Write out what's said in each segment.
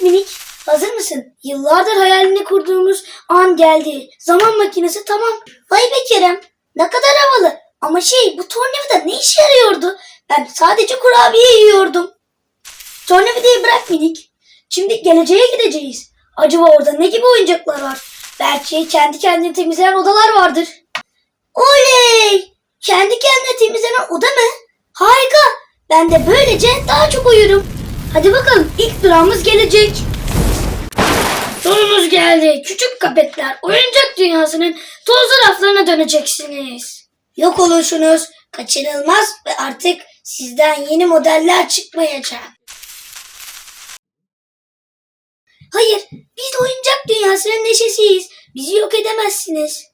Minik, hazır mısın? Yıllardır hayalini kurduğumuz an geldi. Zaman makinesi tamam. Vay be Kerem, ne kadar havalı. Ama şey, bu tornavida ne işe yarıyordu? Ben sadece kurabiye yiyordum. Tornavidayı bırak minik. Şimdi geleceğe gideceğiz. Acaba orada ne gibi oyuncaklar var? Belki kendi kendini temizleyen odalar vardır. Oley! Kendi kendine temizlenen oda mı? Harika! Ben de böylece daha çok uyurum. Hadi bakalım ilk durağımız gelecek. Sonumuz geldi. Küçük kapetler oyuncak dünyasının tozlu raflarına döneceksiniz. Yok oluşunuz kaçınılmaz ve artık sizden yeni modeller çıkmayacak. Hayır, biz oyuncak dünyasının neşesiyiz. Bizi yok edemezsiniz.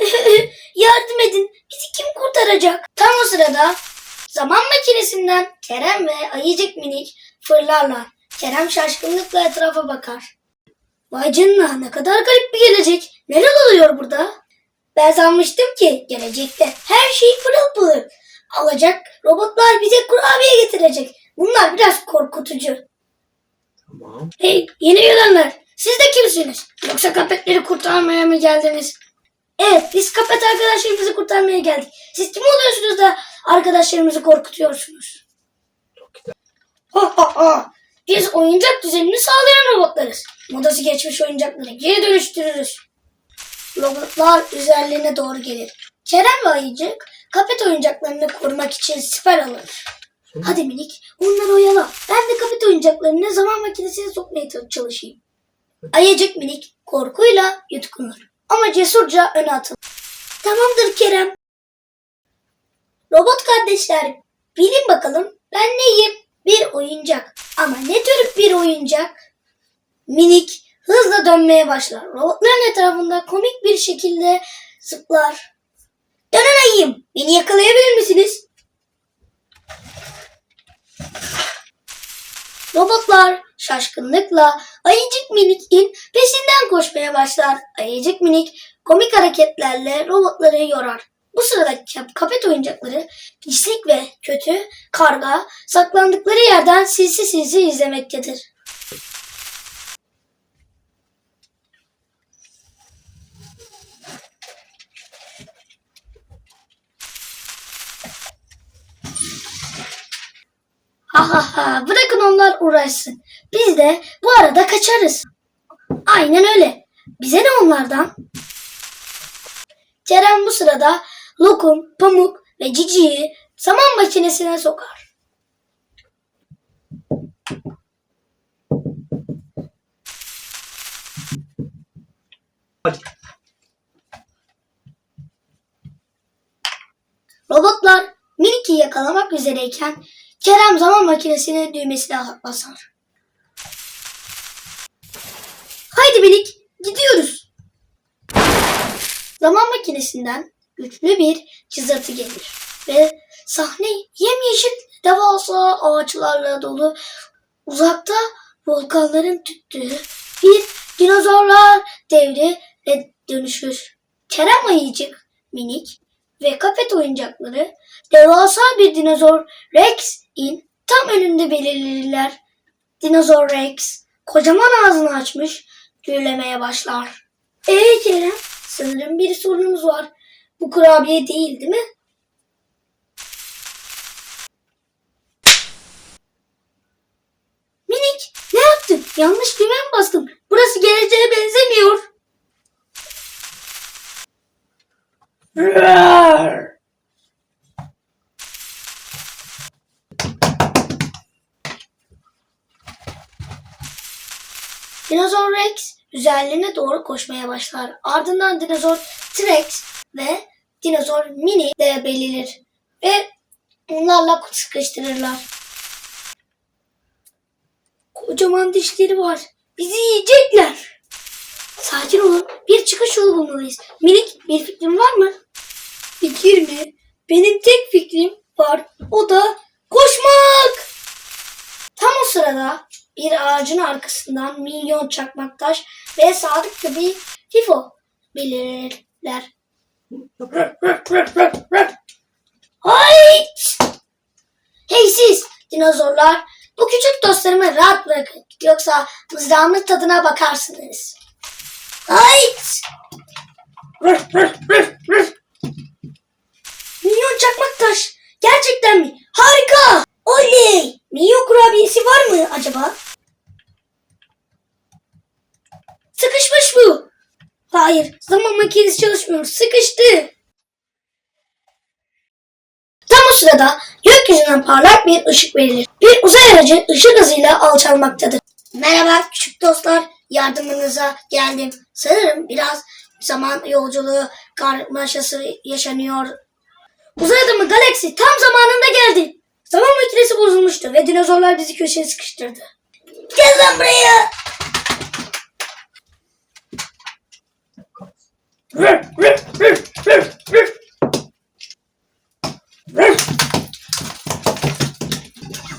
Yardım edin. Bizi kim kurtaracak? Tam o sırada zaman makinesinden Kerem ve Ayıcık Minik fırlarlar. Kerem şaşkınlıkla etrafa bakar. Vay canına ne kadar garip bir gelecek. Neler oluyor burada? Ben sanmıştım ki gelecekte her şey pırıl pırıl. Alacak robotlar bize kurabiye getirecek. Bunlar biraz korkutucu. Tamam. Hey yeni gelenler siz de kimsiniz? Yoksa kapetleri kurtarmaya mı geldiniz? Evet biz kapet arkadaşlarımızı kurtarmaya geldik. Siz kim oluyorsunuz da arkadaşlarımızı korkutuyorsunuz? Çok güzel. Ha ha ha. Biz oyuncak düzenini sağlayan robotlarız. Modası geçmiş oyuncakları geri dönüştürürüz. Robotlar üzerlerine doğru gelir. Kerem ve Ayıcık kapet oyuncaklarını korumak için siper alır. Hadi minik onları oyala. Ben de kapet oyuncaklarını zaman makinesine sokmaya çalışayım. Ayıcık minik korkuyla yutkunur. Ama cesurca öne atılır. Tamamdır Kerem. Kardeşler bilin bakalım ben neyim? Bir oyuncak. Ama ne tür bir oyuncak? Minik hızla dönmeye başlar. Robotların etrafında komik bir şekilde zıplar. Dönen ayıyım. Beni yakalayabilir misiniz? Robotlar şaşkınlıkla Ayıcık Minik'in peşinden koşmaya başlar. Ayıcık Minik komik hareketlerle robotları yorar. Bu sırada kap- kapet oyuncakları pislik ve kötü karga saklandıkları yerden sinsi sinsi izlemektedir. Ha ha ha bırakın onlar uğraşsın. Biz de bu arada kaçarız. Aynen öyle. Bize ne onlardan? Kerem bu sırada Lokum, Pamuk ve Cici'yi zaman makinesine sokar. Robotlar Minik'i yakalamak üzereyken Kerem zaman makinesine düğmesine basar. Haydi Minik gidiyoruz. Zaman makinesinden güçlü bir cızırtı gelir ve sahne yemyeşil devasa ağaçlarla dolu uzakta volkanların tüttüğü bir dinozorlar devri ve dönüşür. Kerem ayıcık minik ve kapet oyuncakları devasa bir dinozor Rex'in tam önünde belirliler. Dinozor Rex kocaman ağzını açmış gürlemeye başlar. Ee Kerem sanırım bir sorunumuz var. Bu kurabiye değil değil mi? Minik ne yaptın? Yanlış düğme mi bastım? Burası geleceğe benzemiyor. Roar! Dinozor Rex üzerlerine doğru koşmaya başlar. Ardından dinozor T-Rex ve dinozor Mini de belirir. Ve onlarla sıkıştırırlar. Kocaman dişleri var. Bizi yiyecekler. Sakin olun. Bir çıkış yolu bulmalıyız. Minik bir fikrin var mı? Fikir mi? Benim tek fikrim var. O da koşmak. Tam o sırada bir ağacın arkasından milyon çakmak taş ve sadıkça bir FIFO belirirler. Hayt! Hey siz! dinozorlar. Bu küçük dostlarımı rahat bırakın. Yoksa mızrağımın tadına bakarsınız. Hayt! Minyon çakmak taş. Gerçekten mi? Harika! Oley! Minyon kurabiyesi var mı acaba? Sıkışmış bu. Hayır, zaman makinesi çalışmıyor. Sıkıştı. Tam o sırada gökyüzünden parlak bir ışık verilir. Bir uzay aracı ışık hızıyla alçalmaktadır. Merhaba küçük dostlar, yardımınıza geldim. Sanırım biraz zaman yolculuğu karmaşası yaşanıyor. Uzay adamı Galaxy tam zamanında geldi. Zaman makinesi bozulmuştu ve dinozorlar bizi köşeye sıkıştırdı. Gel lan buraya.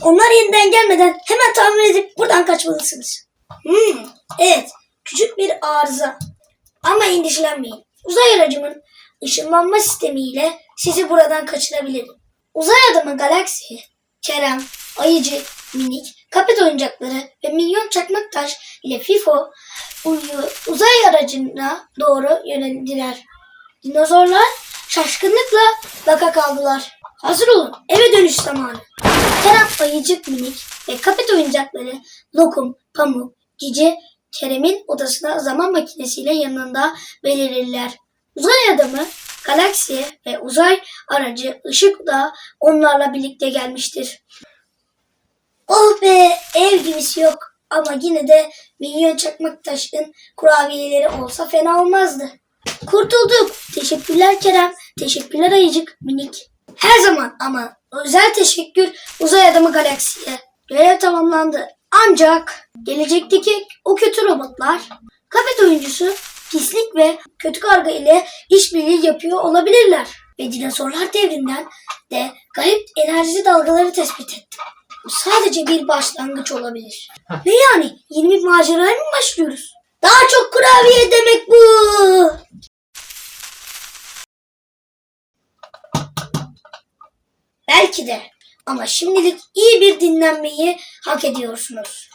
Onlar yeniden gelmeden hemen tamir edip buradan kaçmalısınız. Hmm, evet, küçük bir arıza. Ama endişelenmeyin. Uzay aracımın ışınlanma sistemiyle sizi buradan kaçırabilirim. Uzay adamı Galaxy, Kerem, Ayıcı, Minik, Kapet oyuncakları ve Milyon Çakmak Taş ile FIFO uyu- uzay aracına doğru yöneldiler. Dinozorlar şaşkınlıkla baka kaldılar. Hazır olun, eve dönüş zamanı. Kerem ayıcık minik ve kapet oyuncakları Lokum, Pamuk, Cici, Kerem'in odasına zaman makinesiyle yanında belirirler. Uzay adamı, galaksi ve uzay aracı Işık da onlarla birlikte gelmiştir. Oh be ev gibisi yok ama yine de milyon çakmak taşın kurabiyeleri olsa fena olmazdı. Kurtulduk. Teşekkürler Kerem. Teşekkürler Ayıcık minik. Her zaman ama özel teşekkür uzay adamı galaksiye. Görev tamamlandı. Ancak gelecekteki o kötü robotlar kafet oyuncusu pislik ve kötü karga ile işbirliği yapıyor olabilirler. Ve dinozorlar devrinden de garip enerji dalgaları tespit etti. Sadece bir başlangıç olabilir. Ne yani? Yeni bir maceraya mı başlıyoruz? Daha çok kurabiye demek bu. Belki de. Ama şimdilik iyi bir dinlenmeyi hak ediyorsunuz.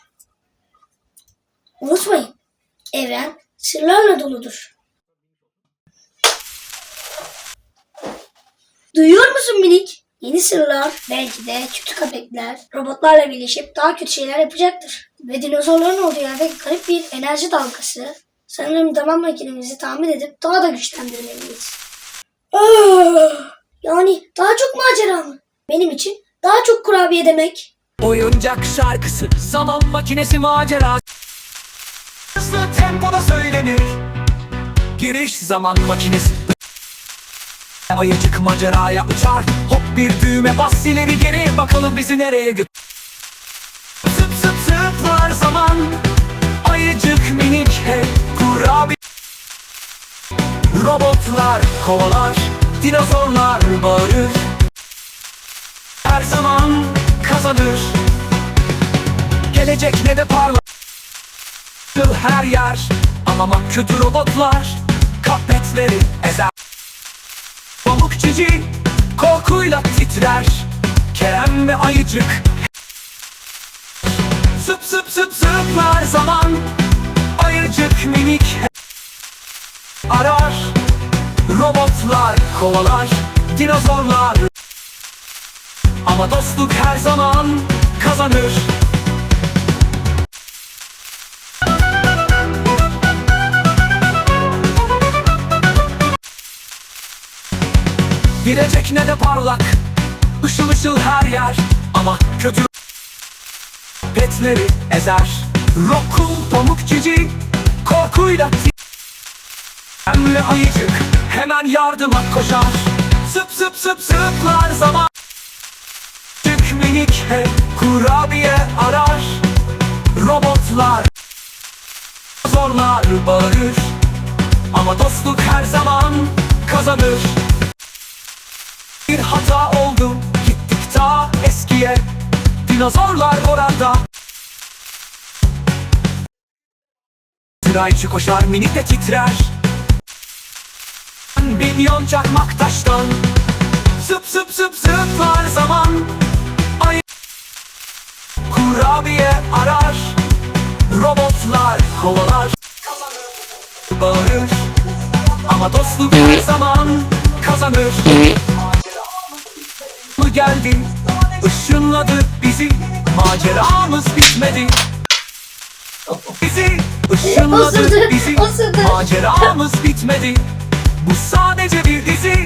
Unutmayın. Evren sırlarla doludur. Duyuyor musun minik? Yeni sırlar, belki de kötü köpekler, robotlarla birleşip daha kötü şeyler yapacaktır. Ve dinozorların olduğu yerde garip bir enerji dalgası. Sanırım zaman makinemizi tamir edip daha da güçlendirmeliyiz. Ah! Yani daha çok macera mı? Benim için daha çok kurabiye demek. Oyuncak şarkısı Zaman makinesi macera Hızlı tempoda söylenir Giriş zaman makinesi Ayıcık maceraya uçar. Hop bir düğme bas ileri geri. Bakalım bizi nereye götür Sıp sıp sıplar zaman. Ayıcık minik hey kurabiye Robotlar kovalar. Dinozorlar bağırır. Her zaman kazanır. Gelecek ne de parlak her yer. Ama kötü robotlar. Kapetleri ezer Pamuk cici korkuyla titrer. Kerem ve ayıcık. Sıp sıp sıp sıplar zaman. Ayıcık minik. Arar. Robotlar kovalar. Dinozorlar. Ama dostluk her zaman kazanır Girecek ne de parlak Işıl ışıl her yer. Ama kötü Petleri ezer. Rokul pamuk cici Korkuyla Emre ayıcık. Hemen yardıma koşar. Sıp sıp sıp sıplar zaman. Küçük minik hey kurabiye arar. Robotlar Zorlar bağırır. Ama dostluk her zaman kazanır Bir hata oldu. Gittik ta eskiye. Dinozorlar orada. Sırayçı koşar minik de titrer. Milyon çakmak taştan. Sıp sıp sıp sıplar zaman. Kurabiye arar. Robotlar kovalar. Bağırır. Ama dostluk her zaman kazanır Maceramız geldi. Işınladı bizi. Maceramız bitmedi. Bizi ışınladı bizi. Maceramız bitmedi. Bu sadece bir dizi